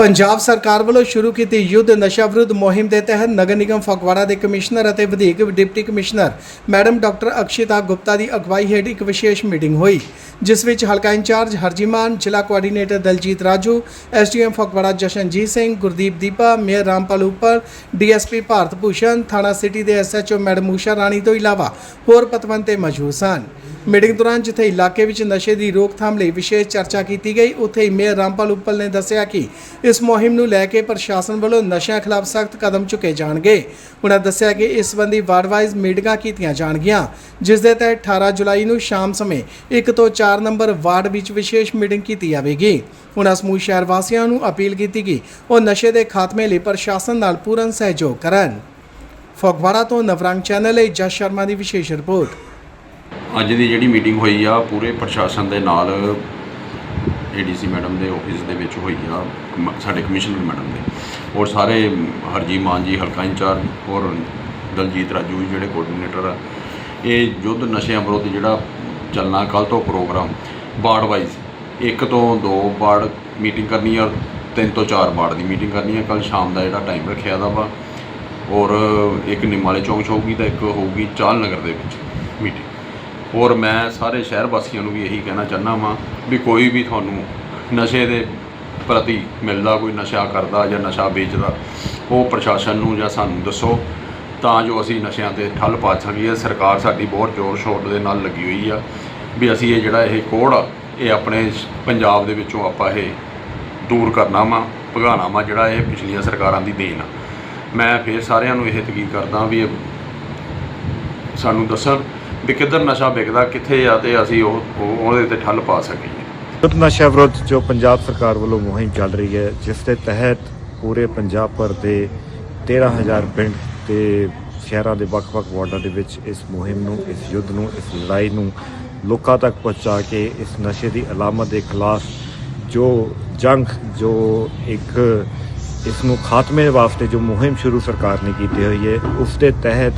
ਪੰਜਾਬ ਸਰਕਾਰ ਵੱਲੋਂ ਸ਼ੁਰੂ ਕੀਤੀ ਯੁੱਧ ਨਸ਼ਾ ਵਿਰੁੱਧ ਮੁਹਿੰਮ ਦੇ ਤਹਿਤ ਨਗਰ ਨਿਗਮ ਫਗਵਾੜਾ ਦੇ ਕਮਿਸ਼ਨਰ ਅਤੇ ਵਧੀਕ deputy commissioner madam doctor Akshita Gupta ਦੀ ਅਗਵਾਈ ਹੇਠ ਇੱਕ ਵਿਸ਼ੇਸ਼ ਮੀਟਿੰਗ ਹੋਈ, ਜਿਸ ਵਿੱਚ ਹਲਕਾ ਇੰਚਾਰਜ ਹਰਜੀਮਾਨ, ਜ਼ਿਲ੍ਹਾ coordinator Daljit Raju, SDM Phagwara Jashanjit Singh, Gurdeep Deepa, mayor Rampal ਉੱਪਰ, ਡੀਐਸਪੀ ਭਾਰਤ ਭੂਸ਼ਣ, ਥਾਣਾ ਸਿਟੀ ਦੇ ਐਸਐਚਓ ਮੈਡਮ ਊਸ਼ਾ ਰਾਣੀ ਤੋਂ ਇਲਾਵਾ ਹੋਰ ਪਤਵੰਤੇ ਮੌਜੂਦ ਸਨ। ਮੀਟਿੰਗ ਦੌਰਾਨ ਜਿੱਥੇ ਇਲਾਕੇ ਵਿੱਚ ਨਸ਼ੇ ਦੀ ਰੋਕਥਾਮ ਲਈ ਵਿਸ਼ੇਸ਼ ਚਰਚਾ ਕੀਤੀ ਗਈ, ਉੱਥੇ ਹੀ ਮੇਅਰ ਰਾਮਪਾਲ ਉੱਪਲ ਨੇ ਦੱਸਿਆ ਕਿ ਇਸ ਮੁਹਿੰਮ ਨੂੰ ਲੈ ਕੇ ਪ੍ਰਸ਼ਾਸਨ ਵੱਲੋਂ ਨਸ਼ਿਆਂ ਖਿਲਾਫ ਸਖਤ ਕਦਮ ਚੁੱਕੇ ਜਾਣਗੇ। ਉਹਨਾਂ ਦੱਸਿਆ ਕਿ ਇਸ ਸੰਬੰਧੀ ਵਾਰਡ ਵਾਈਜ਼ ਮੀਟਿੰਗਾਂ ਕੀਤੀਆਂ ਜਾਣਗੀਆਂ, ਜਿਸ ਦੇ ਤਹਿਤ 18 ਜੁਲਾਈ ਨੂੰ ਸ਼ਾਮ ਸਮੇਂ 1 ਤੋਂ 4 ਨੰਬਰ ਵਾਰਡ ਵਿੱਚ ਵਿਸ਼ੇਸ਼ ਮੀਟਿੰਗ ਕੀਤੀ ਜਾਵੇਗੀ। ਉਹਨਾਂ ਸਮੂਹ ਸ਼ਹਿਰ ਵਾਸੀਆਂ ਨੂੰ ਅਪੀਲ ਕੀਤੀ ਕਿ ਉਹ ਨਸ਼ੇ ਦੇ ਖਾਤਮੇ ਲਈ ਪ੍ਰਸ਼ਾਸਨ ਨਾਲ ਪੂਰਨ ਸਹਿਯੋਗ ਕਰਨ। ਫਗਵਾੜਾ ਤੋਂ ਨਵਰੰਗ ਚੈਨਲ ਲਈ ਜਸ ਸ਼ਰਮਾ ਦੀ ਵਿਸ਼ੇਸ਼ ਰਿਪੋਰਟ। ਅੱਜ ਦੀ ਜਿਹੜੀ ਮੀਟਿੰਗ ਹੋਈ ਆ, ਪੂਰੇ ਪ੍ਰਸ਼ਾਸਨ ਦੇ ਨਾਲ ਏਡੀਸੀ ਮੈਡਮ ਦੇ ਆਫਿਸ ਦੇ ਵਿੱਚ ਹੋਈ ਆ, ਕਮ- ਸਾਡੇ ਕਮਿਸ਼ਨਰ ਮੈਡਮ ਦੇ। ਔਰ ਸਾਰੇ ਹਰਜੀ ਮਾਨ ਜੀ, ਹਲਕਾ ਇੰਚਾਰਜ ਔਰ ਦਲਜੀਤ ਰਾਜੂ ਜਿਹੜੇ ਕੋਆਰਡੀਨੇਟਰ ਆ, ਇਹ ਯੁੱਧ ਨਸ਼ਿਆਂ ਵਿਰੁੱਧ ਜਿਹੜਾ ਚੱਲਣਾ ਕੱਲ ਤੋਂ ਪ੍ਰੋਗਰਾਮ, ਵਾਰਡ ਵਾਈਜ਼ ਇੱਕ ਤੋਂ ਦੋ ਵਾਰਡ ਮੀਟਿੰਗ ਕਰਨੀ ਆ ਔਰ ਤਿੰਨ ਤੋਂ ਚਾਰ ਵਾਰਡ ਦੀ ਮੀਟਿੰਗ ਕਰਨੀ ਆ। ਕੱਲ ਸ਼ਾਮ ਦਾ ਜਿਹੜਾ ਟਾਈਮ ਰੱਖਿਆ ਦਾ ਵਾ, ਔਰ ਇੱਕ ਨਿਮਾਲੇ ਚੌਂਕ 'ਚ ਹੋਊਗੀ ਤਾਂ ਇੱਕ ਹੋਊਗੀ ਚਾਲ ਨਗਰ ਦੇ ਵਿੱਚ ਮੀਟਿੰਗ। ਔਰ ਮੈਂ ਸਾਰੇ ਸ਼ਹਿਰ ਵਾਸੀਆਂ ਨੂੰ ਵੀ ਇਹੀ ਕਹਿਣਾ ਚਾਹੁੰਦਾ ਵਾਂ ਵੀ ਕੋਈ ਵੀ ਤੁਹਾਨੂੰ ਨਸ਼ੇ ਦੇ ਪ੍ਰਤੀ ਮਿਲਦਾ, ਕੋਈ ਨਸ਼ਾ ਕਰਦਾ ਜਾਂ ਨਸ਼ਾ ਵੇਚਦਾ, ਉਹ ਪ੍ਰਸ਼ਾਸਨ ਨੂੰ ਜਾਂ ਸਾਨੂੰ ਦੱਸੋ। ਤਾਂ ਜੋ ਅਸੀਂ ਨਸ਼ਿਆਂ ਤੇ ਠੱਲ ਪਾ ਸਕੀਏ। ਸਰਕਾਰ ਸਾਡੀ ਬਹੁਤ ਜ਼ੋਰ ਸ਼ੋਰ ਦੇ ਨਾਲ ਲੱਗੀ ਹੋਈ ਆ ਵੀ ਅਸੀਂ ਇਹ ਜਿਹੜਾ ਇਹ ਕੋੜ ਆ, ਇਹ ਆਪਣੇ ਪੰਜਾਬ ਦੇ ਵਿੱਚੋਂ ਆਪਾਂ ਇਹ ਦੂਰ ਕਰਨਾ ਵਾ, ਭਗਾਉਣਾ ਵਾ ਜਿਹੜਾ ਇਹ ਪਿਛਲੀਆਂ ਸਰਕਾਰਾਂ ਦੀ ਦੇਣ ਆ। ਮੈਂ ਫੇਰ ਸਾਰਿਆਂ ਨੂੰ ਇਹ ਤਕੀਦ ਕਰਦਾ ਵੀ ਇਹ ਸਾਨੂੰ ਦੱਸਣ ਵੀ ਕਿੱਧਰ ਨਸ਼ਾ ਵਿਕਦਾ, ਕਿੱਥੇ ਆ ਤੇ ਅਸੀਂ ਉਹ ਉਹ- ਉਹਦੇ ਤੇ ਠੱਲ ਪਾ ਸਕੀਏ। ਯੁੱਧ ਨਸ਼ਾ ਵਿਰੁੱਧ ਜੋ ਪੰਜਾਬ ਸਰਕਾਰ ਵੱਲੋਂ ਮੁਹਿੰਮ ਚੱਲ ਰਹੀ ਹੈ, ਜਿਸ ਦੇ ਤਹਿਤ ਪੂਰੇ ਪੰਜਾਬ ਭਰ ਦੇ 13000 ਪਿੰਡ ਤੇ ਸ਼ਹਿਰਾਂ ਦੇ ਵੱਖ-ਵੱਖ ਵਾਰਡਾਂ ਦੇ ਵਿੱਚ ਇਸ ਮੁਹਿੰਮ ਨੂੰ, ਇਸ ਯੁੱਧ ਨੂੰ, ਇਸ ਲੜਾਈ ਨੂੰ ਲੋਕਾਂ ਤੱਕ ਪਹੁੰਚਾ ਕੇ ਇਸ ਨਸ਼ੇ ਦੀ ਅਲਾਮਤ ਦੇ ਖਿਲਾਫ ਜੋ ਜੰਗ, ਜੋ ਇੱਕ ਇਸ ਨੂੰ ਖਾਤਮੇ ਵਾਸਤੇ ਜੋ ਮੁਹਿੰਮ ਸ਼ੁਰੂ ਸਰਕਾਰ ਨੇ ਕੀਤੀ ਹੋਈ ਹੈ, ਉਸ ਦੇ ਤਹਿਤ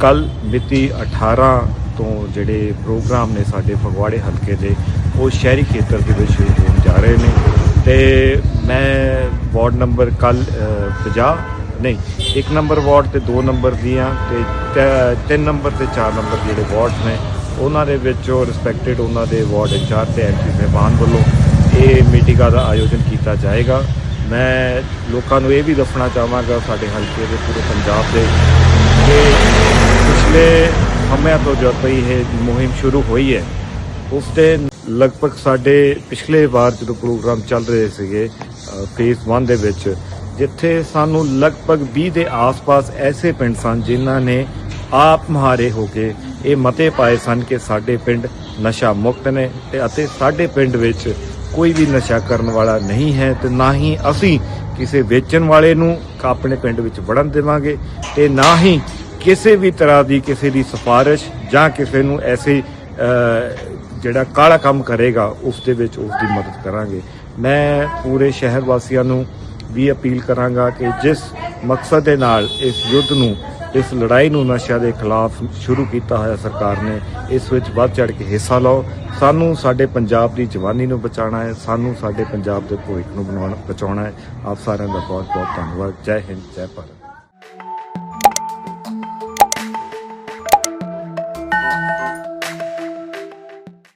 ਕੱਲ ਮਿਤੀ 18 ਤੋਂ ਜਿਹੜੇ ਪ੍ਰੋਗਰਾਮ ਨੇ ਸਾਡੇ ਫਗਵਾੜੇ ਹਲਕੇ ਦੇ, ਉਹ ਸ਼ਹਿਰੀ ਖੇਤਰ ਦੇ ਵਿੱਚ ਸ਼ੁਰੂ ਹੋਣ ਜਾ ਰਹੇ ਨੇ। ਤੇ ਮੈਂ ਵਾਰਡ ਨੰਬਰ ਕੱਲ 50 ਨਹੀਂ, ਇੱਕ ਨੰਬਰ ਵਾਰਡ ਤੇ ਦੋ ਨੰਬਰ ਦੀਆਂ ਤੇ ਤ- ਤਿੰਨ ਨੰਬਰ ਤੇ ਚਾਰ ਨੰਬਰ ਜਿਹੜੇ ਵਾਰਡ ਨੇ, ਉਹਨਾਂ ਦੇ ਵਿੱਚੋਂ ਉਹ ਰਿਸਪੈਕਟਡ ਉਹਨਾਂ ਦੇ ਵਾਰਡ ਇੰਚਾਰਜ ਤੇ ਐਮਪੀ ਮਹਿਮਾਨ ਵੱਲੋਂ ਇਹ ਮੀਟਿੰਗਾਂ ਦਾ ਆਯੋਜਨ ਕੀਤਾ ਜਾਏਗਾ। ਮੈਂ ਲੋਕਾਂ ਨੂੰ ਇਹ ਵੀ ਦੱਸਣਾ ਚਾਹਾਂਗਾ ਸਾਡੇ ਹਲਕੇ ਦੇ ਪੂਰੇ ਪੰਜਾਬ ਦੇ, ਕਿ ਪਿਛਲੇ ਸਮਿਆਂ ਤੋਂ ਜਦ ਤੋਂ ਇਹ ਮੁਹਿੰਮ ਸ਼ੁਰੂ ਹੋਈ ਹੈ, ਉਸ ਦੇ ਲਗਭਗ ਸਾਡੇ ਪਿਛਲੇ ਵਾਰ ਜਦੋਂ ਪ੍ਰੋਗਰਾਮ ਚੱਲ ਰਹੇ ਸੀਗੇ ਫੇਸ 1 ਦੇ ਵਿੱਚ, ਜਿੱਥੇ ਸਾਨੂੰ ਲਗਭਗ 20 ਦੇ ਆਸ-ਪਾਸ ਐਸੇ ਪਿੰਡ ਸਨ ਜਿਨ੍ਹਾਂ ਨੇ ਆਪ ਮਹਾਰੇ ਹੋ ਕੇ ਇਹ ਮਤੇ ਪਾਏ ਸਨ ਕਿ ਸਾਡੇ ਪਿੰਡ ਨਸ਼ਾ ਮੁਕਤ ਨੇ ਤੇ ਅਤੇ ਸਾਡੇ ਪਿੰਡ ਵਿੱਚ ਕੋਈ ਵੀ ਨਸ਼ਾ ਕਰਨ ਵਾਲਾ ਨਹੀਂ ਹੈ ਤੇ ਨਾ ਹੀ ਅਸੀਂ ਕਿਸੇ ਵੇਚਣ ਵਾਲੇ ਨੂੰ ਆਪਣੇ ਪਿੰਡ ਵਿੱਚ ਵੜਨ ਦੇਵਾਂਗੇ ਤੇ ਨਾ ਹੀ ਕਿਸੇ ਵੀ ਤਰ੍ਹਾਂ ਦੀ ਕਿਸੇ ਦੀ ਸਿਫਾਰਿਸ਼ ਜਾਂ ਕਿਸੇ ਨੂੰ ਐਸੇ ਜਿਹੜਾ ਕਾਲਾ ਕੰਮ ਕਰੇਗਾ, ਉਸ ਦੇ ਵਿੱਚ ਉਸ ਦੀ ਮਦਦ ਕਰਾਂਗੇ। ਮੈਂ ਪੂਰੇ ਸ਼ਹਿਰ ਵਾਸੀਆਂ ਨੂੰ ਵੀ ਅਪੀਲ ਕਰਾਂਗਾ ਕਿ ਜਿਸ ਮਕਸਦ ਦੇ ਨਾਲ ਇਸ ਯੁੱਧ ਨੂੰ, ਇਸ ਲੜਾਈ ਨੂੰ ਨਸ਼ਿਆਂ ਦੇ ਖਿਲਾਫ ਸ਼ੁਰੂ ਕੀਤਾ ਹੋਇਆ ਸਰਕਾਰ ਨੇ, ਇਸ ਵਿੱਚ ਵੱਧ ਚੜ ਕੇ ਹਿੱਸਾ ਲਓ। ਸਾਨੂੰ ਸਾਡੇ ਪੰਜਾਬ ਦੀ ਜਵਾਨੀ ਨੂੰ ਬਚਾਉਣਾ ਹੈ, ਸਾਨੂੰ ਸਾਡੇ ਪੰਜਾਬ ਦੇ ਭਵਿੱਖ ਨੂੰ ਬਣਾਉਣਾ, ਬਚਾਉਣਾ ਹੈ। ਆਪ ਸਾਰਿਆਂ ਦਾ ਬਹੁਤ ਬਹੁਤ ਧੰਨਵਾਦ। ਜੈ ਹਿੰਦ, ਜੈ ਭਾਰਤ।